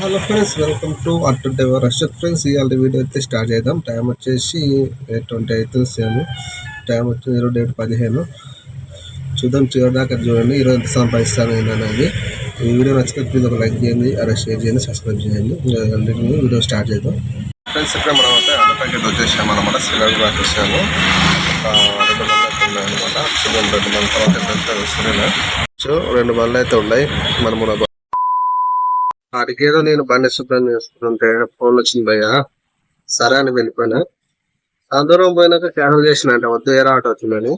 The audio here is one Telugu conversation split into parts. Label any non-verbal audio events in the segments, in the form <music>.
హలో ఫ్రెండ్స్ వెల్కమ్ టు అట్ డెవర్ అషత్ ఫ్రెండ్స్. ఇవాళ వీడియో అయితే స్టార్ట్ చేద్దాం. టైం వచ్చేసి ట్వంటీ ఎయిత్ సేమ్. టైం వచ్చి ఈరోజు డేట్ పదిహేను. చూద్దాం చివరి దాకా చూడండి ఈరోజు ఎంత సంపాదిస్తాను ఏంటనేది ఈ వీడియో నచ్చితే ప్లీజ్ ఒక లైక్ చేయండి అలా షేర్ చేయండి సబ్స్క్రైబ్ చేయండి. కంటిన్యూ వీడియో స్టార్ట్ చేద్దాం. ఫ్రెండ్స్ ఇక్కడ మనం అయితే అండ వచ్చేసాము అనమాట సిలర్ బ్లాక్ రెండు బండ్లు అయితే ఉన్నాయి అనమాట చూద్దాం రెండు బండ్ల తర్వాత ఎంత రెండు బండ్లు అయితే ఉన్నాయి. మనము అడిగేదో నేను బండి శుభ్రం చేసుకుంటే ఫోన్ వచ్చింది భయ్య. సరే అని వెళ్ళిపోయినా. ఆ దూరం పోయినాక క్యాన్సల్ చేసిన అంటే వద్దు ఏరా ఆటో వచ్చిందని.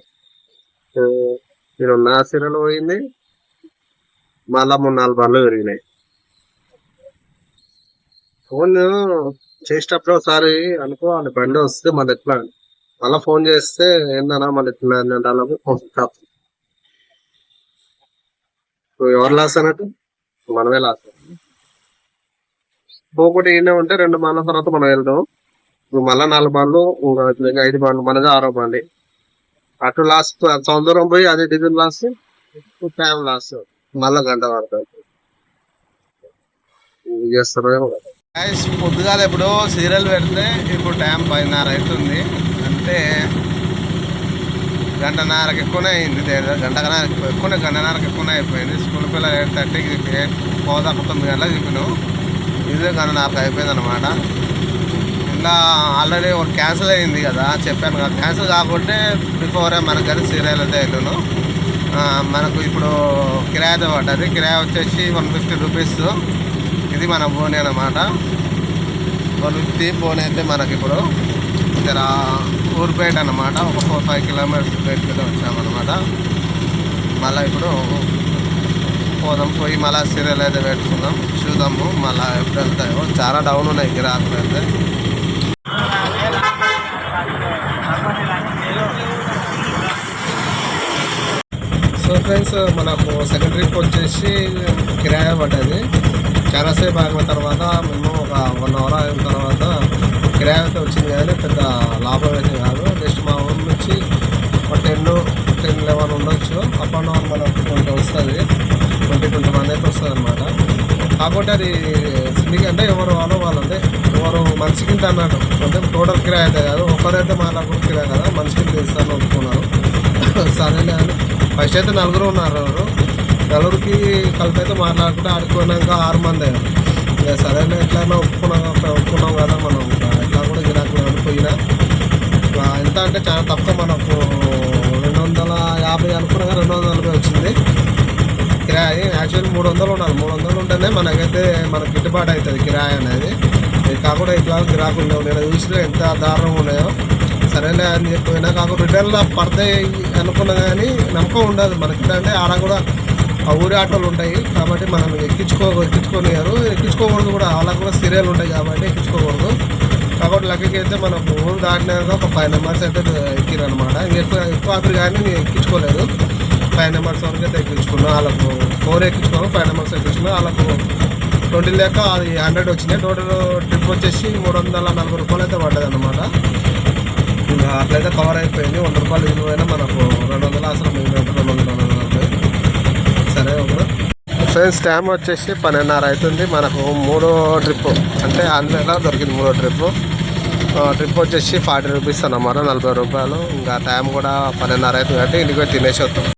నేను నా సిరలు పోయింది. మళ్ళా మూడు నాలుగు బండ్లు పెరిగినాయి ఫోన్ చేసేటప్పుడు ఒకసారి అనుకోవాలి బండి వస్తే మళ్ళీ ఎట్లా? అని. ఫోన్ చేస్తే ఏందన్నా మళ్ళీ ఎట్లా అని అంటే ఫోన్ ఎవరు లాస్ అన్నట్టు? మనమే లాస్. పోకుండా ఈయనే ఉంటే రెండు బాళ్ళ తర్వాత మనం వెళ్దాం. మళ్ళా నాలుగు బాళ్ళు ఇంకా ఐదు బాళ్ళు మనది ఆరో బాండి. అటు లాస్ట్ సౌందర్యం పోయి అదే డీజిల్ లాస్ట్ టైం లాస్ట్ మళ్ళా గంట పడుతుంది. ఇది పొద్దుగాల ఇప్పుడు సీరియల్ పెడితే ఇప్పుడు టైం పదిన్నర అవుతుంది. అంటే గంటన్నరకు ఎక్కువనే అయింది. గంట గంటన్నర ఎక్కువనే గంటన్నరకు ఎక్కువనే అయిపోయింది. స్కూల్ పిల్లలు ఎయిట్ థర్టీకి పోదా తొమ్మిది గంటలకు చెప్పినావు ఇదే నాకు అయిపోయింది అనమాట ఇలా ఆల్రెడీ ఒక క్యాన్సిల్ అయింది కదా చెప్పాను కదా. క్యాన్సిల్ కాకుంటే బిఫోరే మనకు కానీ సీరియల్ అయితే వెళ్ళను మనకు ఇప్పుడు కిరాయితో పడ్డది కిరాయి వచ్చేసి వన్ ఫిఫ్టీ రూపీస్. ఇది మన బోని అనమాట వన్ ఫిఫ్టీ బోని అయితే మనకి ఇప్పుడు ఇక్కడ ఊరిపేట అనమాట ఒక ఫోర్ ఫైవ్ కిలోమీటర్స్ బయటకి వచ్చామన్నమాట. మళ్ళీ ఇప్పుడు పోదాం పోయి మళ్ళీ సీరియల్ అయితే పెట్టుకుందాం. చూద్దాము మళ్ళీ ఎప్పుడు వెళ్తాయో చాలా డౌన్ ఉన్నాయి గిరాకులు అయితే. సో ఫ్రెండ్స్ మనకు సెకండ్ ట్రిప్ వచ్చేసి కిరాయ పడ్డది. చాలాసేపు ఆగిన తర్వాత మేము ఒక వన్ అవర్ ఆగిన తర్వాత కిరాయి అయితే వచ్చింది కానీ పెద్ద లాభం అయితే కాదు. జస్ట్ మా ఊరి నుంచి ఒక టెన్ టెన్ లెవెన్ ఉండొచ్చు. అప్ అండ్ డౌన్ మనకు ట్వంటీ వస్తుంది. ట్వంటీ ట్వంటీ మంది అయితే వస్తుంది అనమాట కాకపోతే అది సిండికి అంటే ఎవరు వాళ్ళు వాళ్ళంటే ఎవరు మనిషికి ఇంత అన్నాడు. అంటే టోటల్ కిరాయి అయితే కాదు. ఒకరైతే మాట్లాడుకుని కిరాయి కదా. మనిషి కింద ఇస్తాను ఒప్పుకున్నారు <coughs> సరేలే అని. ఫస్ట్ అయితే నలుగురు ఉన్నారు ఎవరు. నలుగురికి కలిపి అయితే మాట్లాడుకుంటే ఆడుకున్నాక ఆరు మంది అయ్యారు. ఇక సరేలే ఎట్లయినా ఒప్పుకున్నాం ఒప్పుకున్నాం కదా మనం. ఎట్లా కూడా గిరాకులు అనుకున్నా ఎంత అంటే చాలా తక్కువ మనకు. రెండు వందల యాభై అనుకున్నా రెండు వందల నలభై వచ్చింది. కిరాయి యాక్చువల్లీ మూడు వందలు ఉండాలి. మూడు వందలు ఉంటేనే మనకైతే మనకి గిట్టుబాటు అవుతుంది కిరాయి అనేది. ఇది కాకుండా ఇట్లా గిరాకుండా నేను చూసిన ఎంత దారుణంగా ఉన్నాయో. సరేలే అని చెప్పినా కాకుండా రిటర్న్లో పడతాయి అనుకున్నా కానీ నమ్మకం ఉండదు. మనకి అంటే ఆడ కూడా ఆ ఊరి ఆటోలు ఉంటాయి. కాబట్టి మనం ఎక్కించుకో ఎక్కించుకోలేరు ఎక్కించుకోకూడదు కూడా. అలా కూడా సీరియల్ ఉంటాయి కాబట్టి ఎక్కించుకోకూడదు. కాబట్టి లెక్కకి అయితే మనం ఊరు దాటినాక ఒక ఫైవ్ మెంబర్స్ అయితే ఎక్కిరనమాట ఎక్కువ ఎక్కువ ఆఖరి కానీ నేను ఎక్కించుకోలేదు. ఫైవ్ నెంబర్స్ వరకు అయితే ఎక్కించుకున్నాం వాళ్ళకు ఫోర్ ఎక్కించుకున్నాం ఫైవ్ నెంబర్స్ ఎక్కించుకున్నాం వాళ్ళకు ట్వంటీ లేక అది హండ్రెడ్ వచ్చినాయి. టోటల్ ట్రిప్ వచ్చేసి మూడు వందల నలభై రూపాయలు అయితే పడ్డది అనమాట ఇంకా అట్లయితే కవర్ అయిపోయింది. వంద రూపాయలు ఇల్లు అయినా మనకు రెండు వందల అసలు రెండు వందల నలభై సరే ఒకరు ఫ్రెండ్స్ టైం వచ్చేసి పన్నెండున్నర అవుతుంది. మనకు మూడో ట్రిప్ అంటే ఆంధ్రలో దొరికింది మూడో ట్రిప్. ట్రిప్ వచ్చేసి ఫార్టీ రూపీస్ అన్నమాట నలభై రూపాయలు. ఇంకా టైం కూడా పన్నెండున్నర అవుతుంది. కాబట్టి ఇంటికి తినేసి వస్తాం.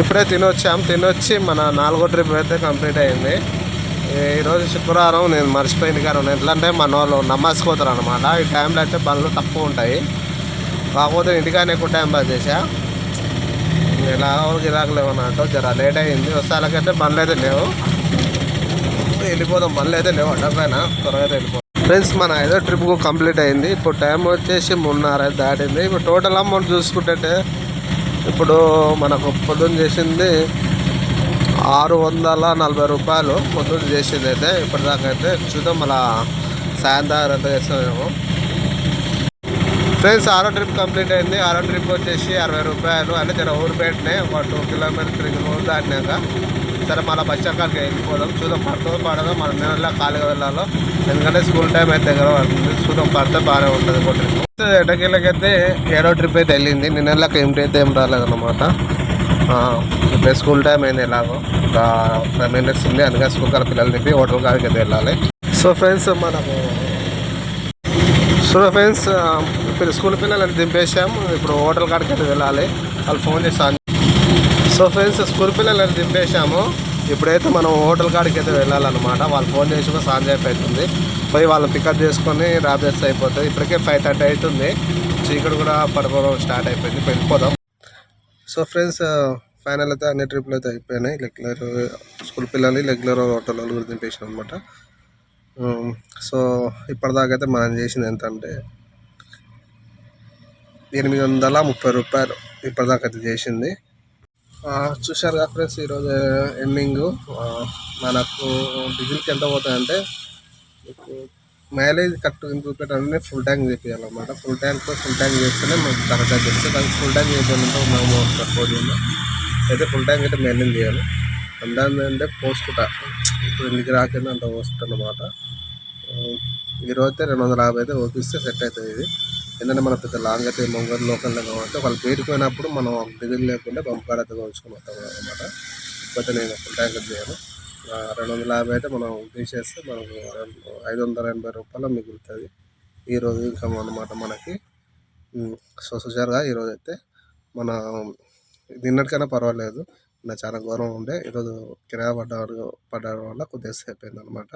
ఇప్పుడే తినొచ్చాం. తినొచ్చి మన నాలుగో ట్రిప్ అయితే కంప్లీట్ అయింది. ఈరోజు శుక్రవారం నేను మర్చిపోయింది కానీ ఎట్లా అంటే మన వాళ్ళు నమాజ్కి పోతారు అనమాట ఈ టైంలో అయితే పనులు తక్కువ ఉంటాయి. కాకపోతే ఇంటికానే ఎక్కువ టైం పాస్ చేసా ఎలా గిరాకు లేవు అన్నట్టు జర లేట్ అయింది. వస్తాలకైతే పనులు అయితే లేవు. వెళ్ళిపోదాం. పనులు అయితే లేవు అడ్డపైన త్వరగా వెళ్ళిపోతాం ఫ్రెండ్స్ మన ఏదో ట్రిప్ కంప్లీట్ అయింది. ఇప్పుడు టైం వచ్చేసి మూడున్నర అయితే దాటింది. ఇప్పుడు టోటల్ అమౌంట్ చూసుకుంటే ఇప్పుడు మనకు పొద్దున్న చేసింది ఆరు వందల నలభై రూపాయలు పొద్దున్న చేసింది అయితే ఇప్పటిదాకా అయితే చూద్దాం మళ్ళా సాయంత్రం ఎంత చేస్తామేమో. ఫ్రెండ్స్ ఆరో ట్రిప్ కంప్లీట్ అయింది. ఆరో ట్రిప్ వచ్చేసి అరవై రూపాయలు. అంటే జర పెట్టినాయి ఒక టూ కిలోమీటర్ త్రీ కిలోమీటర్ దాటినాక సరే మళ్ళీ బచ్చకాలకి వెళ్ళిపోదాం. చూద్దాం పడుతుందో పడదో మన నెలలో ఖాళీగా వెళ్ళాలో. ఎందుకంటే స్కూల్ టైం అయితే దగ్గర పడుతుంది. చూద్దాం పడితే బాగానే ఉంటుంది ఒక ట్రిప్. ఎటకెళ్ళకైతే ఏడో ట్రిప్ అయితే వెళ్ళింది. నిన్న ఏమిటి అయితే ఏం రాలేదన్నమాట. ఇప్పుడు స్కూల్ టైం అయింది ఎలాగో. ఒక ఫైవ్ మినిట్స్ ఉంది అందుకని స్కూల్ కాడ పిల్లలు తిప్పి హోటల్ కాడికి అయితే వెళ్ళాలి. సో ఫ్రెండ్స్ మనము సో ఫ్రెండ్స్ ఇప్పుడు స్కూల్ పిల్లలని దింపేసాము ఇప్పుడు హోటల్ కాడికి అయితే వెళ్ళాలి. వాళ్ళు ఫోన్ చేసి సో ఫ్రెండ్స్ స్కూల్ పిల్లలని దింపేసాము ఇప్పుడైతే మనం హోటల్ కాడికి అయితే వెళ్ళాలన్నమాట. వాళ్ళు ఫోన్ చేసి కూడా సాంజ్ అయిపోతుంది పోయి వాళ్ళని పికప్ చేసుకొని రాబేస్ చేస్తే అయిపోతుంది ఇప్పటికే ఫైవ్ థర్టీ అవుతుంది. చీకటి కూడా పడిపోవడం స్టార్ట్ అయిపోయింది. వెళ్ళిపోదాం సో ఫ్రెండ్స్ ఫైనల్ అయితే అన్ని ట్రిప్లు అయితే అయిపోయినాయి. రెగ్యులర్ స్కూల్ పిల్లలు రెగ్యులర్ హోటల్ కూడా దింపేసాం అనమాట సో ఇప్పటిదాకా అయితే మనం చేసింది ఎంత అంటే ఎనిమిది వందల ముప్పై రూపాయలు ఇప్పటిదాకా అయితే చేసింది. చూశారు కదా ఫ్రెండ్స్ ఈరోజు ఎండింగ్. మనకు డీజిల్కి ఎంత పోతాయంటే మీకు మైలేజ్ కరెక్ట్ చూపెట్టాలంటే ఫుల్ ట్యాంక్ చేయాలన్నమాట ఫుల్ ట్యాంక్ ఫుల్ ట్యాంక్ చేస్తేనే మనకు కరెక్ట్గా తెలుస్తుంది దానికి ఫుల్ ట్యాంక్ చేయకపోతే మేము సరిపోతుంది అయితే ఫుల్ ట్యాంక్ అయితే మెయింటైన్ చేయాలి? అందాన్ని అంటే పోసుకుంటా. ఇప్పుడు ఇంటికి రాకుండా అంత పోసుకుంటా అనమాట ఈరోజు అయితే రెండు వందల యాభై అయితే ఓపిస్తే సెట్ అవుతుంది ఇది. ఏంటంటే మన పెద్ద లాంగ్ అయితే మొంగర్ లోకల్లో కాబట్టి వాళ్ళు పేరుకుపోయినప్పుడు మనం దిగులు లేకుండా పంపకాడ అయితే వస్తాం అనమాట ఇకపోతే నేను ఫుల్ ట్యాంక్ అయితే చేయను. రెండు వందల యాభై అయితే మనం తీసేస్తే మనకు రెండు- ఐదు వందల ఎనభై రూపాయలు మిగులుతుంది. ఈరోజు ఇన్కమ్ అనమాట మనకి. ఉమ్, సో చూసారుగా ఈరోజు అయితే మన నిన్నటికైనా పర్వాలేదు. నా చాలా గౌరవం ఉండే. ఈరోజు కిరాయి పడ్డ పడడం వల్ల కొద్దిగా సేపు అయిందనమాట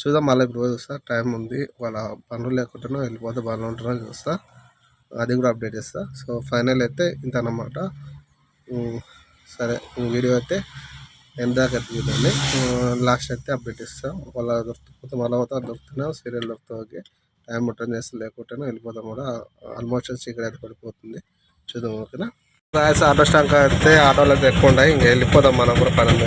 చూద్దాం మళ్ళీ ఇప్పుడు చూస్తా. టైం ఉంది. వాళ్ళ పనులు లేకుండా వెళ్ళిపోతే బాగానే ఉంటున్నా చూస్తా. అది కూడా అప్డేట్ చేస్తా. సో ఫైనల్ అయితే ఇంత అన్నమాట. సరే వీడియో అయితే ఎంత దాకా చూడండి. లాస్ట్ అయితే అప్డేట్ ఇస్తాం వాళ్ళ దొరుకుతుంది మళ్ళీ పోతా దొరుకుతున్నా సీరియల్ దొరుకుతా ఓకే. టైం రిటర్న్ చేస్తే లేకుంటేనే వెళ్ళిపోతాం కూడా. ఆల్మోస్ట్ చీకటి అయితే పడిపోతుంది. చూద్దాం ఓకేనా? ఆటో స్టాంక్ అయితే ఆటోలు అయితే ఎక్కువ ఉన్నాయి. ఇంకా వెళ్ళిపోదాం మనం కూడా పని.